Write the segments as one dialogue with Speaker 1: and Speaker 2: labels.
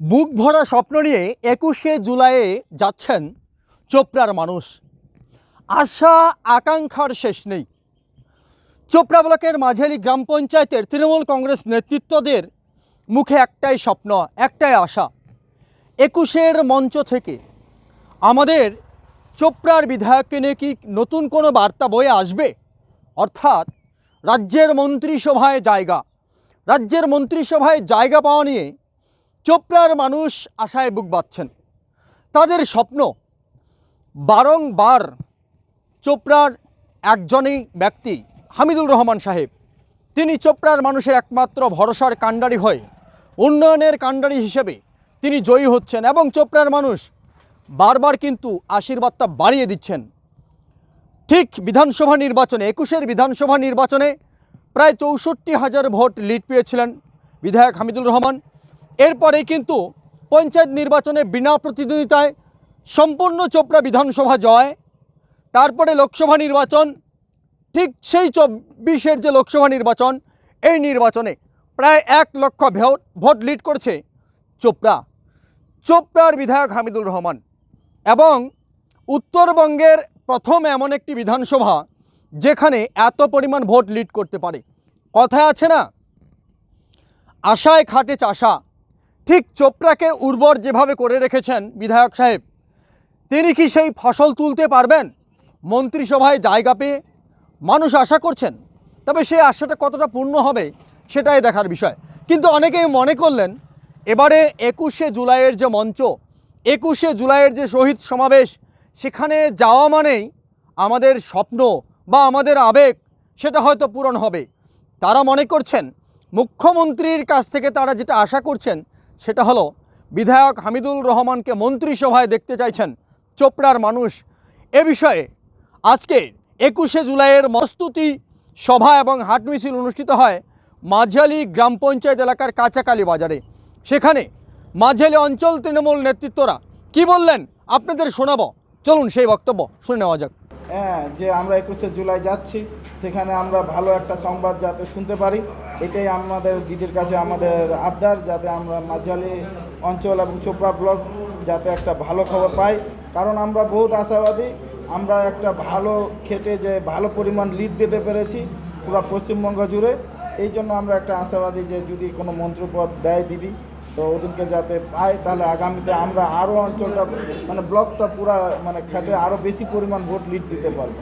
Speaker 1: বুক ভরা স্বপ্ন নিয়ে একুশে জুলাইয়ে যাচ্ছেন চোপড়ার মানুষ। আশা আকাঙ্ক্ষার শেষ নেই। চোপড়া ব্লকের মাঝালি গ্রাম পঞ্চায়েতের তৃণমূল কংগ্রেস নেতৃত্বদের মুখে একটাই স্বপ্ন, একটাই আশা। একুশের মঞ্চ থেকে আমাদের চোপড়ার বিধায়ককে নিয়ে কি নতুন কোনো বার্তা বয়ে আসবে? অর্থাৎ রাজ্যের মন্ত্রিসভায় জায়গা। রাজ্যের মন্ত্রিসভায় জায়গা পাওয়া নিয়ে চোপড়ার মানুষ আশায় বুক বাঁধছেন। তাদের স্বপ্ন বারংবার চোপড়ার একজনই ব্যক্তি হামিদুল রহমান সাহেব। তিনি চোপড়ার মানুষের একমাত্র ভরসার কাণ্ডারি হয়ে উন্নয়নের কাণ্ডারি হিসেবে তিনি জয়ী হচ্ছেন এবং চোপড়ার মানুষ বারবার কিন্তু আশীর্বাদটা বাড়িয়ে দিচ্ছেন। ঠিক বিধানসভা নির্বাচনে, একুশের বিধানসভা নির্বাচনে প্রায় চৌষট্টি হাজার ভোট লিড পেয়েছিলেন বিধায়ক হামিদুল রহমান। এরপরেই কিন্তু পঞ্চায়েত নির্বাচনে বিনা প্রতিদ্বন্দ্বিতায় সম্পূর্ণ চোপড়া বিধানসভা জয়, তারপরে লোকসভা নির্বাচন, ঠিক সেই চব্বিশের যে লোকসভা নির্বাচন, এই নির্বাচনে প্রায় এক লক্ষ ভোট ভোট লিড করছে চোপড়া। চোপড়ার বিধায়ক হামিদুল রহমান। এবং উত্তরবঙ্গের প্রথম এমন একটি বিধানসভা যেখানে এত পরিমাণ ভোট লিড করতে পারে। কথায় আছে না, আশায় খাটে চাষা। ঠিক চোপড়াকে উর্বর যেভাবে করে রেখেছেন বিধায়ক সাহেব, তিনি কি সেই ফসল তুলতে পারবেন? মন্ত্রিসভায় জায়গা পেয়ে মানুষ আশা করছেন, তবে সেই আশাটা কতটা পূর্ণ হবে সেটাই দেখার বিষয়। কিন্তু অনেকেই মনে করলেন, এবারে একুশে জুলাইয়ের যে মঞ্চ, একুশে জুলাইয়ের যে শহীদ সমাবেশ, সেখানে যাওয়া মানেই আমাদের স্বপ্ন বা আমাদের আবেগ, সেটা হয়তো পূরণ হবে। তারা মনে করছেন, মুখ্যমন্ত্রীর কাছ থেকে তারা যেটা আশা করছেন সেটা হলো, বিধায়ক হামিদুল রহমানকে মন্ত্রিসভায় দেখতে চাইছেন চোপড়ার মানুষ। এ বিষয়ে আজকে একুশে জুলাইয়ের মস্তুতি সভা এবং হাট মিছিল অনুষ্ঠিত হয় মাঝালি গ্রাম পঞ্চায়েত এলাকার কাঁচাকালী বাজারে। সেখানে মাঝালি অঞ্চল তৃণমূল নেতৃত্বরা কি বললেন আপনাদের শোনাবো। চলুন সেই বক্তব্য শুনে নেওয়া যাক।
Speaker 2: হ্যাঁ যে আমরা একুশে জুলাই যাচ্ছি, সেখানে আমরা ভালো একটা সংবাদ যাতে শুনতে পারি। এটাই আমাদের দিদির কাছে আমাদের আবদার, যাতে আমরা মাঝালি অঞ্চল এবং চোপড়া ব্লক যাতে একটা ভালো খবর পাই। কারণ আমরা বহুত আশাবাদী, আমরা একটা ভালো খেটে যে ভালো পরিমাণ লিড দিতে পেরেছি পুরো পশ্চিমবঙ্গ জুড়ে। এই জন্য আমরা একটা আশাবাদী যে যদি কোনো মন্ত্রপদ দেয় দিদি তো ওদিনকে যাতে পাই তাহলে আগামীতে আমরা আরও অঞ্চলটা মানে ব্লকটা পুরা মানে খেটে আরও বেশি পরিমাণ ভোট লিড দিতে পারব।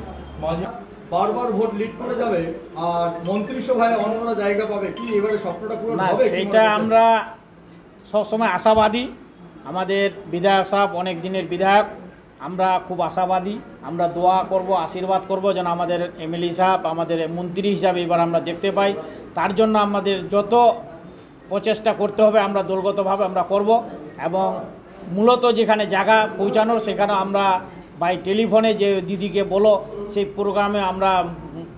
Speaker 1: বারবার ভোট লিড করে যাবে আর মন্ত্রিসভায় অন্যরা জায়গা পাবে কি এবারে স্বপ্নটা পূরণ
Speaker 3: সেইটা আমরা সবসময় আশাবাদী। আমাদের বিধায়ক সাহেব অনেক দিনের বিধায়ক আমরা খুব আশাবাদী। আমরা দোয়া করব আশীর্বাদ করব যেন আমাদের এমএলএ সাহেব আমাদের মন্ত্রী হিসাবে এবার আমরা দেখতে পাই। তার জন্য আমাদের যত প্রচেষ্টা করতে হবে, আমরা দলগতভাবে আমরা করব এবং মূলত যেখানে জায়গা পৌঁছানোর সেখানে আমরা বাই টেলিফোনে যে দিদিকে বলো, সেই প্রোগ্রামে আমরা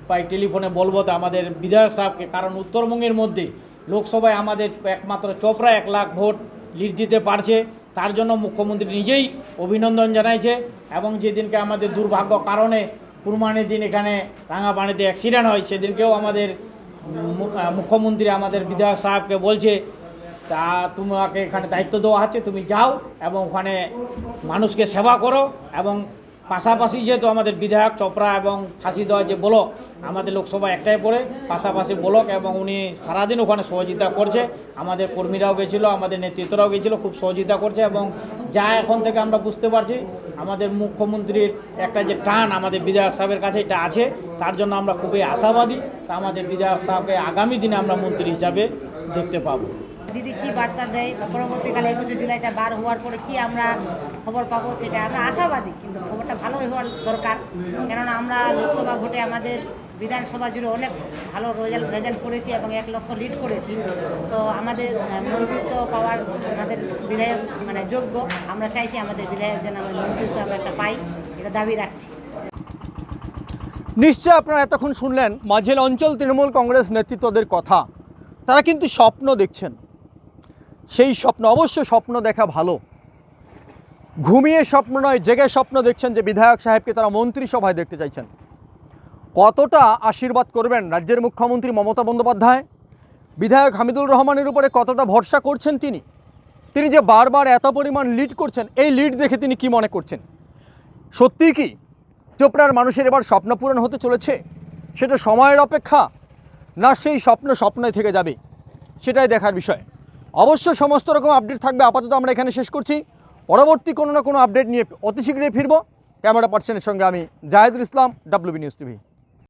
Speaker 3: বাই টেলিফোনে বলব তো আমাদের বিধায়ক সাহেবকে। কারণ উত্তরবঙ্গের মধ্যে লোকসভায় আমাদের একমাত্র চোপড়া এক লাখ ভোট লিড দিতে পারছে। তার জন্য মুখ্যমন্ত্রী নিজেই অভিনন্দন জানাইছে এবং যেদিনকে আমাদের দুর্ভাগ্য কারণে কুরবানির দিন এখানে রাঙাপানিতে অ্যাক্সিডেন্ট হয়, সেদিনকেও আমাদের মুখ্যমন্ত্রী আমাদের বিধায়ক সাহেবকে বলছে, তা তোমাকে এখানে দায়িত্ব দেওয়া আছে তুমি যাও এবং ওখানে মানুষকে সেবা করো এবং পাশাপাশি যেহেতু আমাদের বিধায়ক চোপড়া এবং ফাঁসি দেওয়া যে ব্লক, আমাদের লোকসভা একটাই পড়ে, পাশাপাশি ব্লক এবং উনি সারাদিন ওখানে সহযোগিতা করছে। আমাদের কর্মীরাও গেছিল, আমাদের নেতৃত্বরাও গেছিল, খুব সহযোগিতা করছে এবং যা এখন থেকে আমরা বুঝতে পারছি, আমাদের মুখ্যমন্ত্রীর একটা যে টান আমাদের বিধায়ক সাহেবের কাছে এটা আছে, তার জন্য আমরা খুবই আশাবাদী। তা আমাদের বিধায়ক সাহেবকে আগামী দিনে আমরা মন্ত্রী হিসাবে দেখতে পাবো।
Speaker 4: দিদি কি বার্তা দেয়? পরবর্তীকালে একুশে জুলাইটা বার হওয়ার পরে কি আমরা খবর পাবো সেটা আমরা আশাবাদী, কিন্তু খবরটা ভালো হওয়ার দরকার। কেননা আমরা লোকসভা ভোটে আমাদের বিধানসভা জুড়ে অনেক ভালো রেজাল্ট রেজাল্ট করেছি এবং এক লক্ষ লিড করেছি। তো আমাদের মন্ত্রিত্ব পাওয়ার আমাদের বিধায়ক মানে যোগ্য। আমরা চাইছি আমাদের বিধায়ক যেন আমরা মন্ত্রিত্ব আমরা একটা পাই, এটা দাবি রাখছি।
Speaker 1: নিশ্চয় আপনারা এতক্ষণ শুনলেন মাঝের অঞ্চল তৃণমূল কংগ্রেস নেতৃত্বদের কথা। তারা কিন্তু স্বপ্ন দেখছেন। সেই স্বপ্ন, অবশ্য স্বপ্ন দেখা ভালো। ঘুমিয়ে স্বপ্ন নয়, জেগে স্বপ্ন দেখছেন যে বিধায়ক সাহেবকে তারা মন্ত্রিসভায় দেখতে চাইছেন। কতটা আশীর্বাদ করবেন রাজ্যের মুখ্যমন্ত্রী মমতা বন্দ্যোপাধ্যায়? বিধায়ক হামিদুল রহমানের উপরে কতটা ভরসা করছেন তিনি? তিনি যে বারবার এত পরিমাণ লিড করছেন, এই লিড দেখে তিনি কি মনে করছেন? সত্যিই কি? চোপড়ার মানুষের এবার স্বপ্ন পূরণ হতে চলেছে? সেটা সময়ের অপেক্ষা? না সেই স্বপ্ন স্বপ্নই থেকে যাবে? সেটাই দেখার বিষয়। অবশ্য সমস্ত রকম আপডেট থাকবে। আপাতত আমরা এখানে শেষ করছি। পরবর্তী কোনো না কোনো আপডেট নিয়ে অতি শীঘ্রই ফিরব। ক্যামেরা পার্সনের সঙ্গে আমি Jahedul Islam WB news TV